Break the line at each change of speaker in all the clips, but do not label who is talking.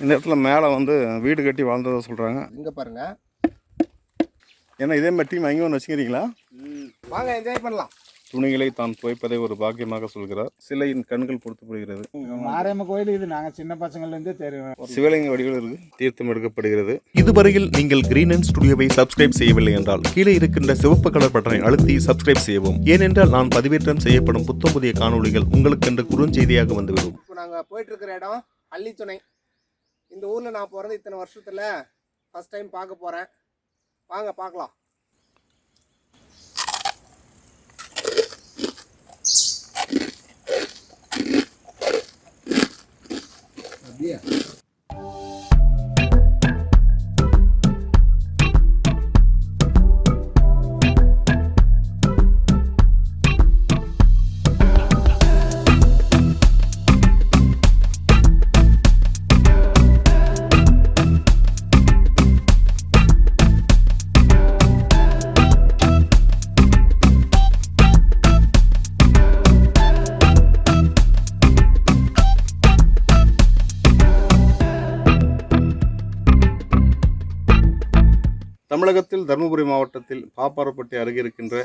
இந்த இடத்துல மேலே வந்து வீடு கட்டி வாழ்ந்ததாக சொல்கிறாங்க
இங்க பாருங்க.
ஏன்னா இதே மாதிரி டீம் அங்கே ஒன்று வச்சுக்கிறீங்களா?
வாங்க என்ஜாய் பண்ணலாம்.
துணிகளை தான் துவைப்பதை ஒரு பாக்கியமாக சொல்கிறார். சிலையின் கண்கள் பொருத்தப்படுகிறது.
மாரியம்ம கோயில் இது நாங்கள் சின்ன பசங்கள்லேருந்தே தெரியும்.
சிவலிங்க வடிவில் இருக்கு. தீர்த்தம் எடுக்கப்படுகிறது.
இதுவரையில் நீங்கள் கிரீன் அண்ட் ஸ்டுடியோவை சப்ஸ்கிரைப் செய்யவில்லை என்றால் கீழே இருக்கின்ற சிவப்பு கலர் பட்டனை அழுத்தி சப்ஸ்கிரைப் செய்யவும். ஏனென்றால் நான் பதிவேற்றம் செய்யப்படும் புத்தம் புதிய காணொளிகள் உங்களுக்கென்று குறுஞ்செய்தியாக வந்துவிடும்.
இப்போ நாங்க போயிட்டு இருக்கிற இடம் அள்ளித்துணை. இந்த ஊரில் நான் பிறந்த இத்தனை வருஷத்தில் ஃபஸ்ட் டைம் பார்க்க போகிறேன் வாங்க பார்க்கலாம்.
அப்படியே? தருமபுரி மாவட்டத்தில் பாப்பாரப்பட்டி அருகே இருக்கின்ற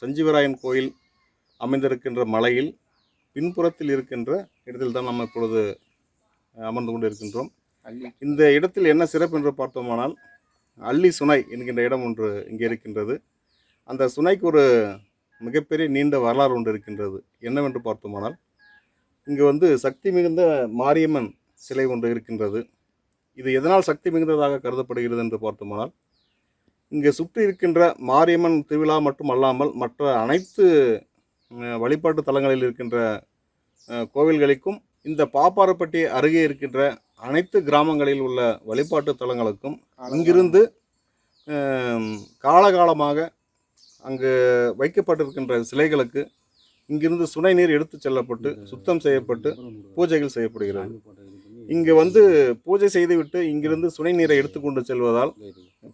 சஞ்சீவராயன் கோயில் அமைந்திருக்கின்ற மலையில் பின்புறத்தில் இருக்கின்ற இடத்தில் தான் நம்ம இப்பொழுது அமர்ந்து கொண்டு இருக்கின்றோம் இந்த இடத்தில் என்ன சிறப்பு என்று பார்த்தோமானால் அள்ளி சுனை என்கின்ற இடம் ஒன்று இங்கே இருக்கின்றது. அந்த சுனைக்கு ஒரு மிகப்பெரிய நீண்ட வரலாறு ஒன்று இருக்கின்றது. என்னவென்று பார்த்தோமானால் இங்கு வந்து சக்தி மிகுந்த மாரியம்மன் சிலை ஒன்று இருக்கின்றது. இது எதனால் சக்தி மிகுந்ததாக கருதப்படுகிறது என்று பார்த்தோமானால் இங்கே சுற்றி இருக்கின்ற மாரியம்மன் திருவிழா மட்டும் அல்லாமல் மற்ற அனைத்து வழிபாட்டு தலங்களில் இருக்கின்ற கோவில்களுக்கும் இந்த பாப்பாரப்பட்டி அருகே இருக்கின்ற அனைத்து கிராமங்களில் உள்ள வழிபாட்டு தலங்களுக்கும் இங்கிருந்து அஹ், காலகாலமாக அங்கு வைக்கப்பட்டிருக்கின்ற சிலைகளுக்கு இங்கிருந்து சுனை நீர் எடுத்துச் செல்லப்பட்டு சுத்தம் செய்யப்பட்டு பூஜைகள் செய்யப்படுகிறது. இங்கு வந்து பூஜை செய்துவிட்டு இங்கிருந்து சுனை நீரை எடுத்துக்கொண்டு செல்வதால்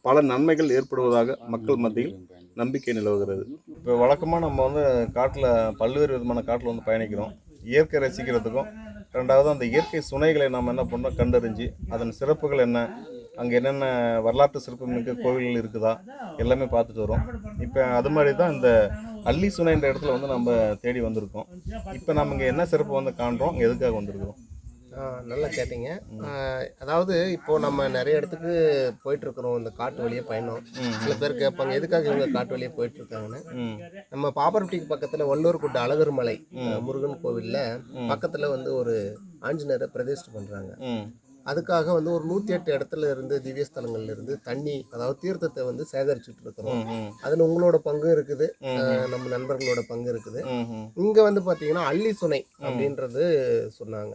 பல நன்மைகள் ஏற்படுவதாக மக்கள் மத்தியில் நம்பிக்கை நிலவுகிறது. இப்போ வழக்கமாக நம்ம வந்து காட்டில் பல்வேறு விதமான காட்டில் வந்து பயணிக்கிறோம். இயற்கை ரசிக்கிறதுக்கும் ரெண்டாவது அந்த இயற்கை சுனைகளை நாம் என்ன பண்ணோம்? கண்டறிஞ்சு அதன் சிறப்புகள் என்ன? அங்கே என்னென்ன வரலாற்று சிறப்புமிக்க கோவில்கள் இருக்குதா? எல்லாமே பார்த்துட்டு வரோம். இப்போ அது மாதிரி தான் இந்த அள்ளி சுனைன்ற இடத்துல வந்து நம்ம தேடி வந்திருக்கோம். இப்போ நம்ம இங்கே என்ன சிறப்பு வந்து காண்றோம்? எதுக்காக வந்திருக்கிறோம்?
நல்லா கேட்டீங்க. அதாவது இப்போ நம்ம நிறைய இடத்துக்கு போயிட்டு இருக்கிறோம் இந்த காட்டு வழியே பயணம். சில பேர் கேட்பாங்க எதுக்காக இவங்க காட்டு வழியே போயிட்டு இருக்காங்கன்னு நம்ம பாப்பரப்பட்டிக்கு பக்கத்துல வள்ளூர் குட்ட அழகர் மலை முருகன் கோவில்ல பக்கத்துல வந்து ஒரு ஆஞ்சநேயரை பிரதிஷ்டை பண்றாங்க. அதுக்காக வந்து ஒரு நூத்தி எட்டு இடத்துல இருந்து திவ்ய ஸ்தலங்கள்ல இருந்து தண்ணி அதாவது தீர்த்தத்தை வந்து சேகரிச்சுட்டு இருக்கிறோம். அதுல உங்களோட பங்கு இருக்குது. நம்ம நண்பர்களோட பங்கு இருக்குது. இங்க வந்து பாத்தீங்கன்னா அள்ளி சுனை அப்படின்றது சொன்னாங்க.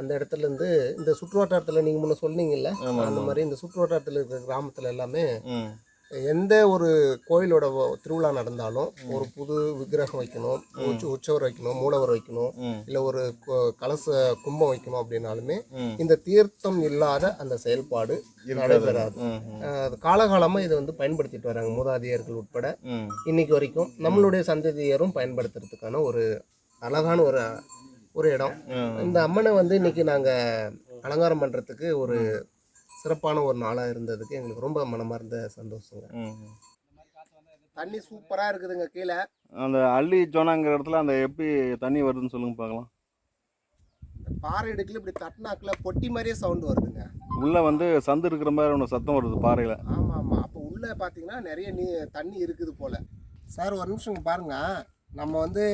அந்த இடத்துல இருந்து இந்த சுற்று வட்டாரத்துல நீங்க முன்ன சொன்னீங்கல்ல அந்த மாதிரி இந்த சுற்று வட்டாரத்துல இருக்கிற கிராமத்துல எல்லாமே எந்த ஒரு கோயிலோட திருவிழா நடந்தாலும் ஒரு புது விக்கிரகம் வைக்கணும் உச்ச உற்சவர் வைக்கணும் மூலவர் வைக்கணும் இல்ல ஒரு கலச கும்பம் வைக்கணும் அப்படின்னாலுமே. இந்த தீர்த்தம் இல்லாத அந்த செயல்பாடு நடைபெறாது.
ம்
அஹ் அது காலகாலமா இதை வந்து பயன்படுத்திட்டு வராங்க மூதாதையர்கள் உட்பட. இன்னைக்கு வரைக்கும் நம்மளுடைய சந்ததியரும் பயன்படுத்துறதுக்கான ஒரு அழகான ஒரு ஒரு இடம். இந்த அம்மனை வந்து இன்னைக்கு நாங்க அலங்காரம் பண்றதுக்கு ஒரு சிறப்பான ஒரு நாளா இருந்ததுக்கு எங்களுக்கு ரொம்ப மனமார்ந்த சந்தோஷங்க. தண்ணி சூப்பரா இருக்குதுங்க கீழே.
அந்த அள்ளி ஜோனாங்கிற இடத்துல அந்த எப்படி தண்ணி வருதுன்னு சொல்லுங்க பார்க்கலாம்
இந்த பாறை இடுக்குல இப்படி தட்டினாக்குல பொட்டி மாதிரியே சவுண்ட் வருதுங்க.
உள்ள வந்து சந்து இருக்கிற மாதிரி ஒன்று சத்தம் வருது பாறையில்.
ஆமா ஆமா அப்போ உள்ள பாத்தீங்கன்னா நிறைய நீ தண்ணி இருக்குது போல. சார் ஒரு நிமிஷம் பாருங்க. நம்ம வந்து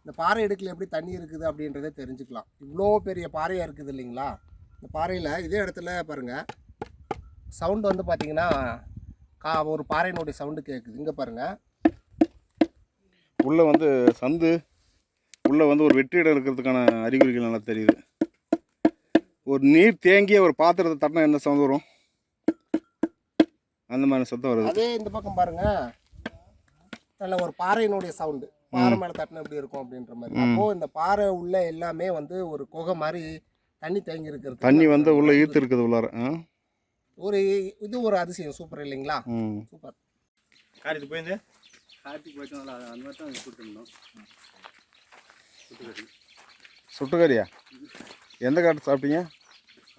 இந்த பாறை இடுக்குல எப்படி தண்ணி இருக்குது அப்படின்றத தெரிஞ்சுக்கலாம். இவ்வளோ பெரிய பாறையா இருக்குது இல்லைங்களா? இந்த பாறையில் இதே இடத்துல பாருங்க. சவுண்ட் வந்து பார்த்தீங்கன்னா கா ஒரு பாறையினுடைய சவுண்டு கேட்குது இங்கே பாருங்க.
உள்ள வந்து சந்து உள்ள வந்து ஒரு வெற்றிடம் இருக்கிறதுக்கான அறிகுறிகள் நல்லா தெரியுது. ஒரு நீர் தேங்கிய ஒரு பாத்திரத்தை தட்டினா என்ன சவுண்ட் வரும்? அந்த மாதிரி சத்தம் வருது.
அதே இந்த பக்கம் பாருங்க. நல்ல ஒரு பாறையினுடைய சவுண்டு பாறை மேலே தட்டினா எப்படி இருக்கும் அப்படின்ற மாதிரி. அப்போ இந்த பாறை உள்ள எல்லாமே வந்து ஒரு குகை மாதிரி தண்ணி தேங்கி இருக்கிறது
தண்ணி வந்து உள்ள ஈர்த்து இருக்குது உள்ளார. ஆ?
ஒரு இது ஒரு அதிசயம் சூப்பர் இல்லைங்களா?
ம்.
சூப்பர்.
காரிட்டு போயிருந்து?
காட்டுக்கு போயிட்டு அந்த மாதிரி தான் கூட்டிருந்தோம்
சுட்டுக்கறியா? எந்த காட்டு சாப்பிட்டீங்க?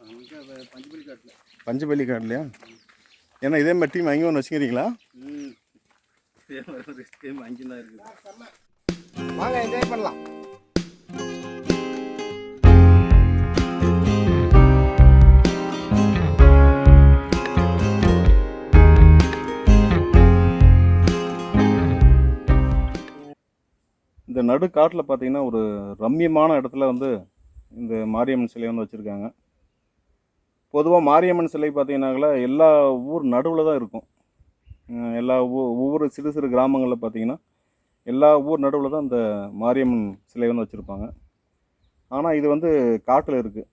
அங்கே பஞ்சுபலி காட்டில்.
பஞ்சபலி கார்டுலையா ஏன்னா இதே மாதிரி டீம் அங்கேயும் ஒன்று வச்சுக்கிறீங்களா?
ம். இதே மாதிரி ஒரு ஸ்கீம் அங்கே தான் இருக்குது.
வாங்க என்ஜாய் பண்ணலாம்.
இந்த நடு காட்டில் பார்த்தீங்கன்னா ஒரு ரம்மியமான இடத்துல வந்து இந்த மாரியம்மன் சிலை வந்து வச்சுருக்காங்க. பொதுவாக மாரியம்மன் சிலை பார்த்தீங்கன்னாக்கா எல்லா ஊர் நடுவில் தான் இருக்கும். எல்லா ஊ ஒவ்வொரு சிறு சிறு கிராமங்களில் பார்த்தீங்கன்னா எல்லா ஊர் நடுவில் தான் இந்த மாரியம்மன் சிலை வந்து வச்சுருப்பாங்க. ஆனால் இது வந்து காட்டில் இருக்குது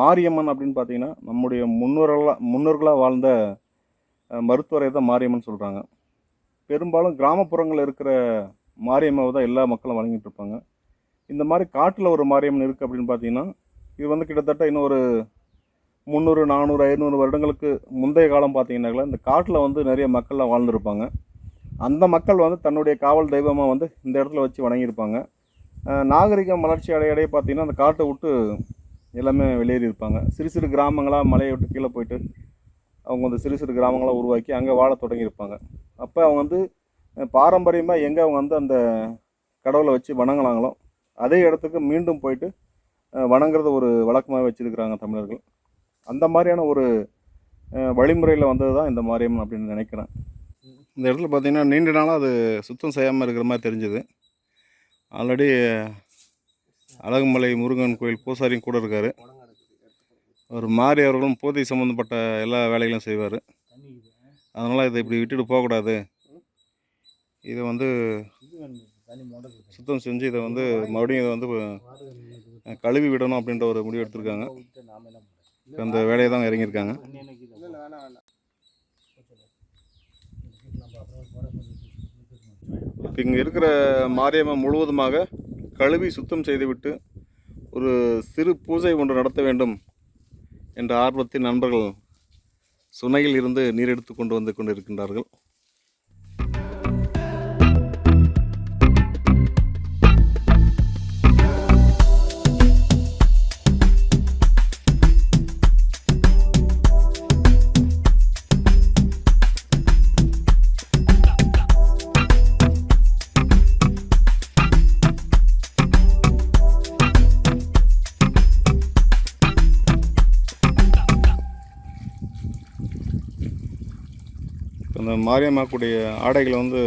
மாரியம்மன் அப்படின்னு பார்த்தீங்கன்னா நம்முடைய முன்னோர்களாக முன்னோர்களாக வாழ்ந்த மருத்துவரை தான் மாரியம்மன் சொல்கிறாங்க பெரும்பாலும் கிராமப்புறங்களில் இருக்கிற மாரியம்மாவை தான் எல்லா மக்களும் வணங்கிட்டு இருப்பாங்க இந்த மாதிரி காட்டில் ஒரு மாரியம்மன் இருக்குது அப்படின்னு பார்த்தீங்கன்னா இது வந்து கிட்டத்தட்ட இன்னும் ஒரு முந்நூறு நானூறு ஐநூறு வருடங்களுக்கு முந்தைய காலம் பார்த்தீங்கன்னாக்கா இந்த காட்டில் வந்து நிறைய மக்கள்லாம் வாழ்ந்துருப்பாங்க. அந்த மக்கள் வந்து தன்னுடைய காவல் தெய்வமாக வந்து இந்த இடத்துல வச்சு வணங்கியிருப்பாங்க. நாகரிகம் வளர்ச்சி அடைய அடைய பார்த்திங்கன்னா அந்த காட்டை விட்டு எல்லாமே வெளியேறி இருப்பாங்க. சிறு சிறு கிராமங்களாக மலையை விட்டு கீழே போயிட்டு அவங்க வந்து சிறு சிறு கிராமங்களாக உருவாக்கி அங்கே வாழ தொடங்கியிருப்பாங்க. அப்போ அவங்க வந்து பாரம்பரியமாக எங்கே அவங்க வந்து அந்த கடவுளை வச்சு வணங்கினாங்களோ அதே இடத்துக்கு மீண்டும் போயிட்டு வணங்குறது வணங்குறத ஒரு வழக்கமாக வச்சுருக்கிறாங்க தமிழர்கள். அந்த மாதிரியான ஒரு வழிமுறையில் வந்தது தான் இந்த மாரியம்மன் அப்படின்னு நினைக்கிறேன். இந்த இடத்துல பார்த்தீங்கன்னா நீண்ட நாளாக அது சுத்தம் செய்யாமல் இருக்கிற மாதிரி தெரிஞ்சுது. ஆல்ரெடி அழகுமலை முருகன் கோயில் பூசாரியும் கூட இருக்கார். அவர் மாறி அவர்களும் போதை சம்மந்தப்பட்ட எல்லா வேலைகளும் செய்வார். அதனால் இதை இப்படி விட்டுட்டு போகக்கூடாது. இதை வந்து சுத்தம் செஞ்சு இதை வந்து மறுபடியும் இதை வந்து கழுவி விடணும் அப்படின்ற ஒரு முடிவு எடுத்திருக்காங்க. அந்த வேலையை தான் இறங்கியிருக்காங்க. இப்போ இங்கே இருக்கிற மாரியம்மன் முழுவதுமாக கழுவி சுத்தம் செய்துவிட்டு ஒரு சிறு பூஜை ஒன்று நடத்த வேண்டும் என்ற ஆர்வத்தின் நண்பர்கள் சுனையில் இருந்து நீர் எடுத்து கொண்டு வந்து கொண்டிருக்கின்றார்கள். அந்த மாரியம்மாக்குடைய ஆடைகளை வந்து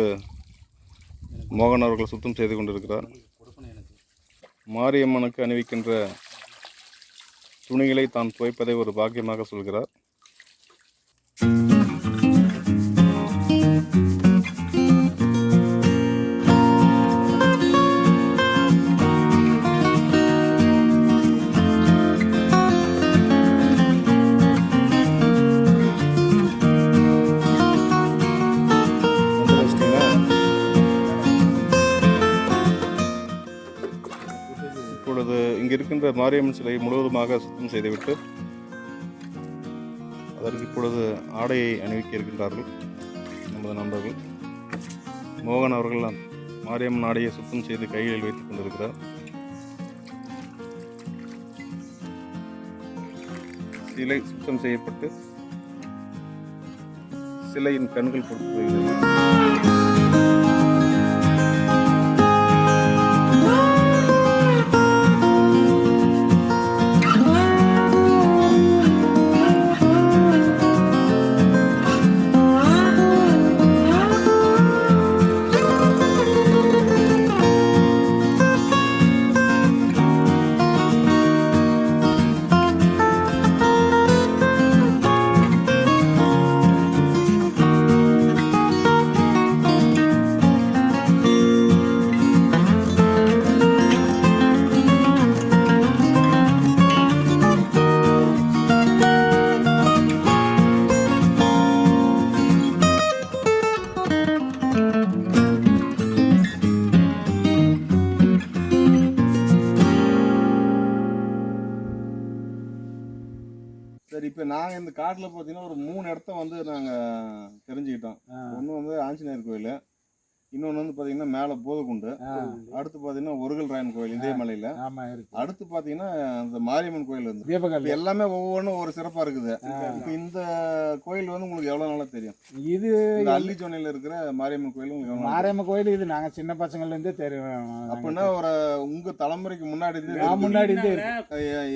மோகன் அவர்கள் சுத்தம் செய்து கொண்டிருக்கிறார். மாரியம்மனுக்கு அணிவிக்கின்ற துணிகளை தான் துவைப்பதை ஒரு பாக்கியமாக சொல்கிறார். இங்கு மாரியம்மன் சிலை முழுவதுமாக சுத்தம் செய்துவிட்டு அதற்கு இப்பொழுது ஆடையை அணிவிக்க இருக்கின்றார்கள் நமது நண்பர்கள். மோகன் அவர்கள் மாரியம்மன் ஆடையை சுத்தம் செய்து கைகளில் வைத்துக் கொண்டிருக்கிறார். சிலை சுத்தம் செய்யப்பட்டு சிலையின் கண்கள் பொறுத்து சரி இப்போ நாங்கள் இந்த காட்டில் பார்த்தீங்கன்னா ஒரு மூணு இடத்த வந்து நாங்கள் தெரிஞ்சுக்கிட்டோம். ஒன்று வந்து ஆஞ்சநேயர் கோயில் இன்னொன்று வந்து பார்த்தீங்கன்னா மேலே போதகுண்டு. அடுத்து பார்த்தீங்கன்னா ஒருகல் ராயன் கோயில் இதே மலையில்.
ஆமா இருக்கு.
அடுத்து பார்த்தீங்கன்னா இந்த மாரியம்மன் கோயில் இப்போ எல்லாமே ஒவ்வொன்றும் ஒரு சிறப்பாக இருக்குது. இப்போ இந்த கோயில் வந்து உங்களுக்கு எவ்வளோ நாளாக தெரியும்?
இது
இந்த அள்ளிச்சோனையில் இருக்கிற மாரியம்மன் கோயில் உங்களுக்கு
மாரியம்மன் கோயில் இது நாங்க சின்ன பசங்கள்ல இருந்தே தெரியும்.
அப்படின்னா ஒரு உங்க தலைமுறைக்கு முன்னாடி இருந்தே
நான்
இருக்குது.
முன்னாடி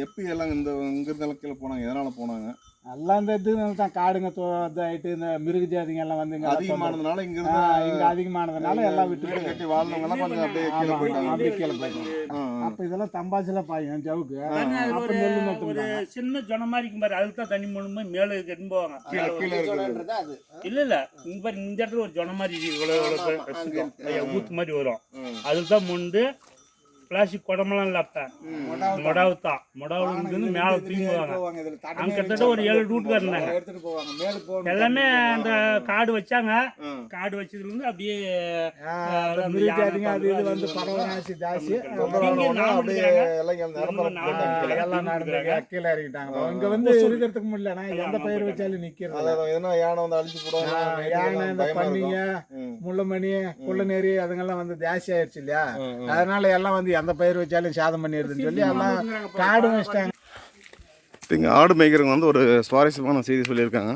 எப்படி எல்லாம் இந்த இங்க இருந்தெல்லாம் கீழே போனாங்க? எதனால போனாங்க?
எல்லாம் இந்த இது தான் காடுங்க இதாயிட்டு இந்த மிருக ஜாதிங்க எல்லாம் வந்து இங்க
அதிகமானதுனால இங்க
இங்க அதிகமானதுனால எல்லாம் விட்டு
வீடு கட்டி வாழ்ந்தவங்க எல்லாம் கொஞ்சம் அப்படியே கீழே போயிட்டாங்க.
அப்படியே கீழே போயிட்டாங்க. அப்ப இதெல்லாம் தம்பாசில பாயும் ஜவுக்கு அப்ப
ஒரு
நெல்லு
சின்ன ஜொன மாதிரி இருக்கும் பாரு அதுக்கு தான் தண்ணி மூணுமே மேலே கெட்டு போவாங்க இல்ல இல்ல. இங்க பாரு இந்த இடத்துல ஒரு ஜொன மாதிரி. இவ்வளவு ஊத்து மாதிரி வரும். அதுக்கு தான் முண்டு பிளாஸ்டிக் குடமெல்லாம் இல்லை அப்ப. மொடாவு தான். மொடாவுல இருந்து மேலே தூக்கி போவாங்க. அங்க கிட்டத்தட்ட ஒரு ஏழு ரூட்டுக்கார இருந்தாங்க.
எடுத்துட்டு போவாங்க. மேல போகணும்
எல்லாமே அந்த காடு வச்சாங்க. காடு வச்சதுல இருந்து அப்படியே
அது இது வந்து நாசி ஜாஸ்தி.
எல்லாம் கீழே.
எல்லாம் நடந்தாங்க கீழே இறங்கிட்டாங்க. இங்க வந்து இருக்கிறதுக்கு முடியல நான் எந்த பயிர் வச்சாலும்.
அதான் எதனா யானை வந்து அழிச்சு போடுவாங்க.
யானை இந்த பன்னிங்க. முள்ளமணி புள்ளநேரி அதுங்கெல்லாம் வந்து ஜாஸ்தி ஆயிடுச்சு இல்லையா. அதனால எல்லாம் வந்து எந்த பயிர் வச்சாலும் சாதம் பண்ணிடுதுன்னு சொல்லி எல்லாம் காடு வச்சிட்டாங்க.
இங்கே ஆடு மேய்க்கிறவங்க வந்து ஒரு சுவாரஸ்யமான செய்தி சொல்லியிருக்காங்க.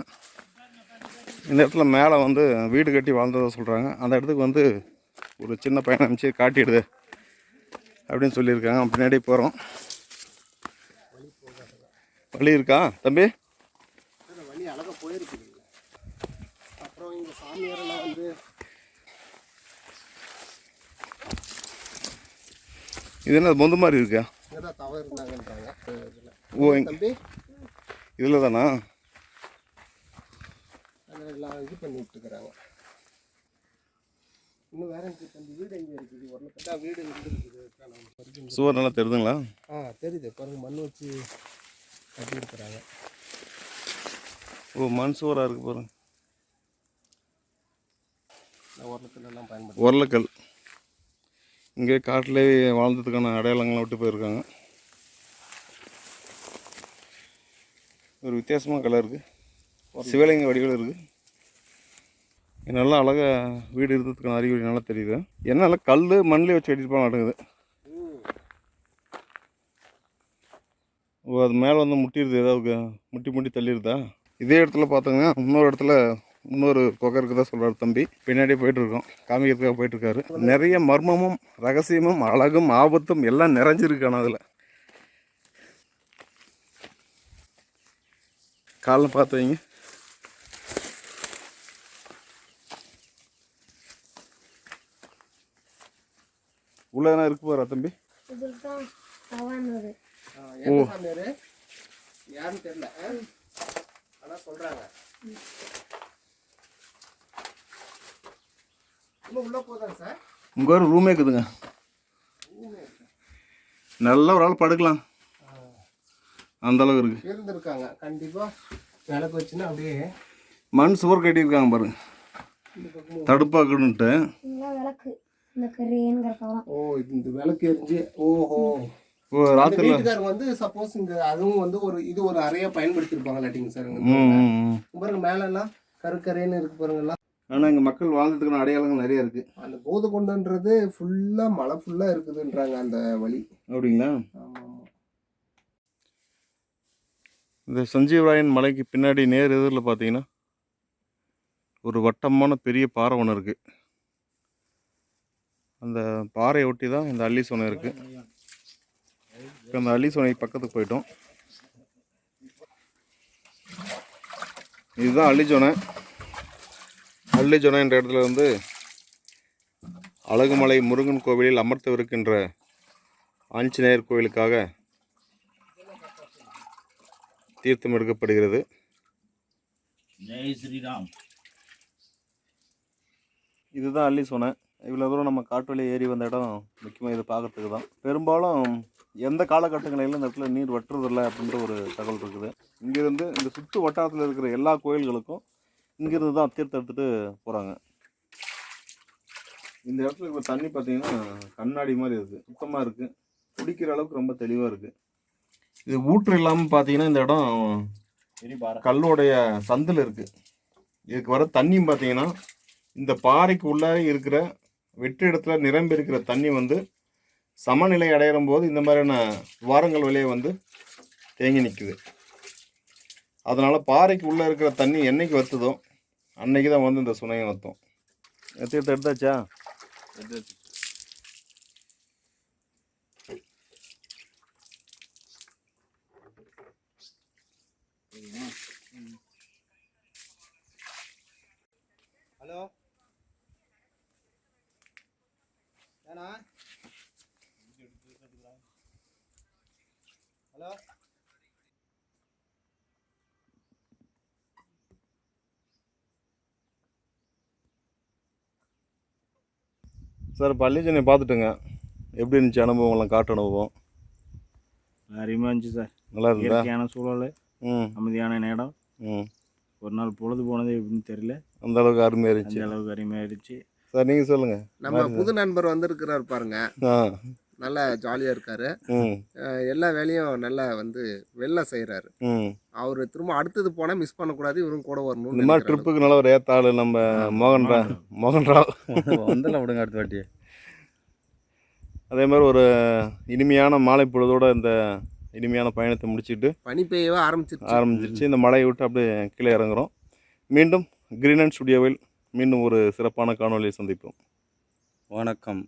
இந்த இடத்துல மேலே வந்து வீடு கட்டி வாழ்ந்ததாக சொல்கிறாங்க அந்த இடத்துக்கு வந்து ஒரு சின்ன பையனை அமைச்சு காட்டிடுது அப்படின்னு சொல்லியிருக்காங்க. பின்னாடி போகிறோம் வழி இருக்கா தம்பி?
வழி அழகா போயிருக்குது அப்புறம் இங்க சாமியாரெல்லாம் வந்து
இது என்ன பொந்து மாதிரி இருக்கா. ஓ இதில் தானா?
இது பண்ணிட்டு இருக்கிறாங்க. இன்னும் வேற தம்பி வீடு எங்க இருக்குது? ஒரு வீடு இருக்குது
சுவர் நல்லா தெரியுதுங்களா
ஆ தெரியுது. பாருங்க மண் வச்சு கட்டி இருக்கிறாங்க
ஓ மண் சுவராக இருக்கு பாருங்க.
நான் ஒரு லட்சம் எல்லாம் பயன்படுத்தி
உருளைக்கல் இங்கே காட்டிலே வாழ்ந்ததுக்கான அடையாளங்களை விட்டு போயிருக்காங்க. ஒரு வித்தியாசமான கலர் இருக்குது சிவலிங்க வடிவில் இருக்குது நல்லா அழகாக வீடு இருந்ததுக்கான அறிகுறி நல்லா தெரியுது. என்னால் கல் மண்ணில் வச்சு கட்டிருப்பாங்க நடக்குது ஓ அது மேலே வந்து முட்டிடுது ஏதாவது முட்டி முட்டி தள்ளிடுதா? இதே இடத்துல பார்த்தோங்கன்னா இன்னொரு இடத்துல இன்னொரு குகை இருக்குதா சொல்கிறாரு தம்பி. பின்னாடியே போயிட்டு இருக்கோம் காமிக்கிறதுக்காக போயிட்டு இருக்காரு நிறைய மர்மமும் ரகசியமும் அழகும் ஆபத்தும் எல்லாம் நிறைஞ்சிருக்கான அதில். காலம் பார்த்து வைங்க. உள்ள எதனா இருக்கு போறா தம்பி?
தான்
சாமியார் யாருன்னு தெரியல. ஆ? ஆனா சொல்றாங்க இன்னும் உள்ள போதாங்க சார்
உங்கள் ஒரு ரூமே இருக்குதுங்க. நல்ல ஒரு ஆள் படுக்கலாம். அந்த அளவு இருக்கு.
இருந்திருக்காங்க. கண்டிப்பா விளக்கு வச்சுன்னா அப்படியே
மண் சுவர் கட்டியிருக்காங்க பாருங்க. தடுப்பாக்கணுன்ட்டு.
ஓ இது இந்த விளக்கு எரிஞ்சு ஓஹோ.
ஓ
வீட்டுக்காரங்க வந்து சப்போஸ் இந்த அதுவும் வந்து ஒரு இது ஒரு அறையா பயன்படுத்திருப்பாங்க இல்லாட்டிங்க சார். பாருங்க. மேல எல்லாம் கருக்கரைன்னு இருக்கு பாருங்க எல்லாம்.
ஆனால் இங்கே மக்கள் வாழ்ந்ததுக்கான அடையாளங்கள் நிறைய இருக்கு.
அந்த போது கொண்டுன்றது ஃபுல்லா மழை ஃபுல்லா இருக்குதுன்றாங்க அந்த வழி.
அப்படிங்களா? இந்த சஞ்சீவராயன் மலைக்கு பின்னாடி நேர் எதிரில் பார்த்தீங்கன்னா ஒரு வட்டமான பெரிய பாறை ஒன்று இருக்குது அந்த பாறையை ஒட்டி தான் இந்த அள்ளி சோனை இருக்குது இப்போ அந்த அள்ளி சோனை பக்கத்துக்கு போயிட்டோம். இதுதான் அள்ளிச்சோனை அள்ளிச்சோனை என்ற இடத்துல வந்து அழகுமலை முருகன் கோவிலில் அமர்த்தவிருக்கின்ற ஆஞ்சநேயர் கோவிலுக்காக தீர்த்தம் எடுக்கப்படுகிறது.
ஜெய் ஸ்ரீராம்.
இதுதான் அள்ளி சொன்னேன் இவ்வளோ தூரம் நம்ம காட்டு வழியா ஏறி வந்த இடம் முக்கியமாக இது பார்க்கறதுக்கு தான். பெரும்பாலும் எந்த காலகட்டங்களிலும் இந்த இடத்துல நீர் வற்றுறதில்லை அப்படின்ற ஒரு தகவல் இருக்குது. இங்கேருந்து இந்த சுற்று வட்டாரத்தில் இருக்கிற எல்லா கோயில்களுக்கும் இங்கேருந்து தான் தீர்த்தம் எடுத்துகிட்டு போகிறாங்க இந்த இடத்துல இருக்கிற தண்ணி பார்த்தீங்கன்னா கண்ணாடி மாதிரி இருக்குது சுத்தமாக இருக்குது குடிக்கிற அளவுக்கு ரொம்ப தெளிவாக இருக்குது இது ஊற்று இல்லாமல் பார்த்தீங்கன்னா இந்த இடம் கல்லுடைய சந்தில் இருக்குது இதுக்கு வர தண்ணியும் பார்த்தீங்கன்னா இந்த பாறைக்கு உள்ளே இருக்கிற வெற்று இடத்துல நிரம்பி இருக்கிற தண்ணி வந்து சமநிலை அடையிற போது இந்த மாதிரியான வாரங்கள் வழியே வந்து தேங்கி நிற்குது அதனால் பாறைக்கு உள்ளே இருக்கிற தண்ணி என்னைக்கு வத்துதோ அன்னைக்கு தான் வந்து இந்த சுனையம் வத்தோம் எடுத்துக்கிட்டு எடுத்தாச்சா?
ஹலோ? ஏண்ணா ஹலோ?
சார் இப்போ அள்ளிச்சனை பார்த்துட்டுங்க. எப்படி இருந்துச்சு அனுபவம்லாம் காட்டு அனுபவம்?
அருமையாக இருந்துச்சு சார்.
நல்லா இருந்தா
இயற்கையான சூழல்
ம்.
அமைதியான இடம்
ம்.
ஒரு நாள் பொழுது போனது எப்படின்னு தெரியல.
அந்த அளவுக்கு அருமையாக
அந்த
இருந்துச்சு
அளவுக்கு அருமையாக இருந்துச்சு
சார் நீங்கள் சொல்லுங்கள்
நம்ம புது நண்பர் வந்திருக்கிறார் பாருங்க.
ஆ.
நல்லா ஜாலியாக இருக்காரு. எல்லா வேலையும் நல்லா வந்து வெளில செய்கிறாரு
ம்.
அவர் திரும்ப அடுத்தது போனால் மிஸ் பண்ணக்கூடாது இவரும் கூட
இந்த
வரணும்
மாதிரி ட்ரிப்புக்கு நல்ல ஒரு ஏத்த ஆளு நம்ம மோகன் ரா மோகன் ராவ்
வந்துடலாம் விடுங்க அடுத்த வாட்டி.
அதே மாதிரி ஒரு இனிமையான மாலை பொழுதோட இந்த இனிமையான பயணத்தை முடிச்சுட்டு
பனி பெய்யவே ஆரம்பிச்சிருச்சு.
ஆரம்பிச்சிருச்சு. இந்த மலையை விட்டு அப்படியே கீழே இறங்குறோம். மீண்டும் கிரீன் அண்ட் ஸ்டுடியோவில் மீண்டும் ஒரு சிறப்பான காணொலியை சந்திப்போம்.
வணக்கம்.